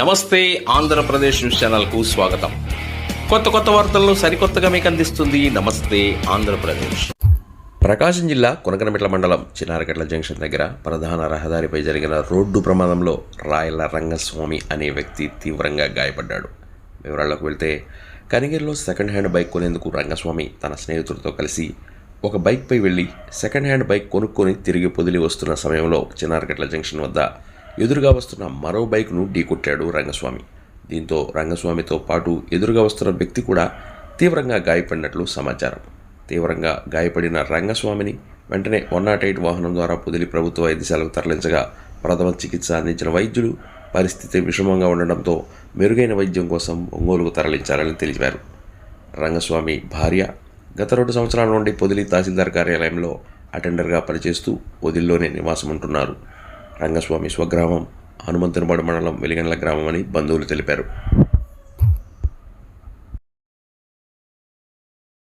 నమస్తే ఆంధ్రప్రదేశ్ న్యూస్ ఛానల్కు స్వాగతం. కొత్త కొత్త వార్తలను సరికొత్తగా మీకు అందిస్తుంది నమస్తే ఆంధ్రప్రదేశ్. ప్రకాశం జిల్లా కొనకనమిట్ల మండలం చిన్నారగట్ల జంక్షన్ దగ్గర ప్రధాన రహదారిపై జరిగిన రోడ్డు ప్రమాదంలో రాయల రంగస్వామి అనే వ్యక్తి తీవ్రంగా గాయపడ్డాడు. వివరాల్లోకి వెళ్తే కనిగిరిలో సెకండ్ హ్యాండ్ బైక్ కొనేందుకు రంగస్వామి తన స్నేహితుడితో కలిసి ఒక బైక్పై వెళ్ళి సెకండ్ హ్యాండ్ బైక్ కొనుక్కొని తిరిగి పొదిలి వస్తున్న సమయంలో చిన్నారగట్ల జంక్షన్ వద్ద ఎదురుగా వస్తున్న మరో బైక్ను ఢీకొట్టాడు రంగస్వామి. దీంతో రంగస్వామితో పాటు ఎదురుగా వస్తున్న వ్యక్తి కూడా తీవ్రంగా గాయపడినట్లు సమాచారం. తీవ్రంగా గాయపడిన రంగస్వామిని వెంటనే వన్ నాట్ ఎయిట్ వాహనం ద్వారా పొదిలి ప్రభుత్వ వైద్యశాలకు తరలించగా ప్రథమ చికిత్స అందించిన వైద్యులు పరిస్థితి విషమంగా ఉండడంతో మెరుగైన వైద్యం కోసం ఒంగోలుకు తరలించారని తెలిపారు. రంగస్వామి భార్య గత రెండు సంవత్సరాల నుండి పొదిలి తహసీల్దార్ కార్యాలయంలో అటెండర్గా పనిచేస్తూ పొదిల్లోనే నివాసం ఉంటున్నారు రంగస్వామి స్వగ్రామం హనుమంతునిపాడు మండలం వెలిగండ్ల గ్రామం అని బంధువులు తెలిపారు.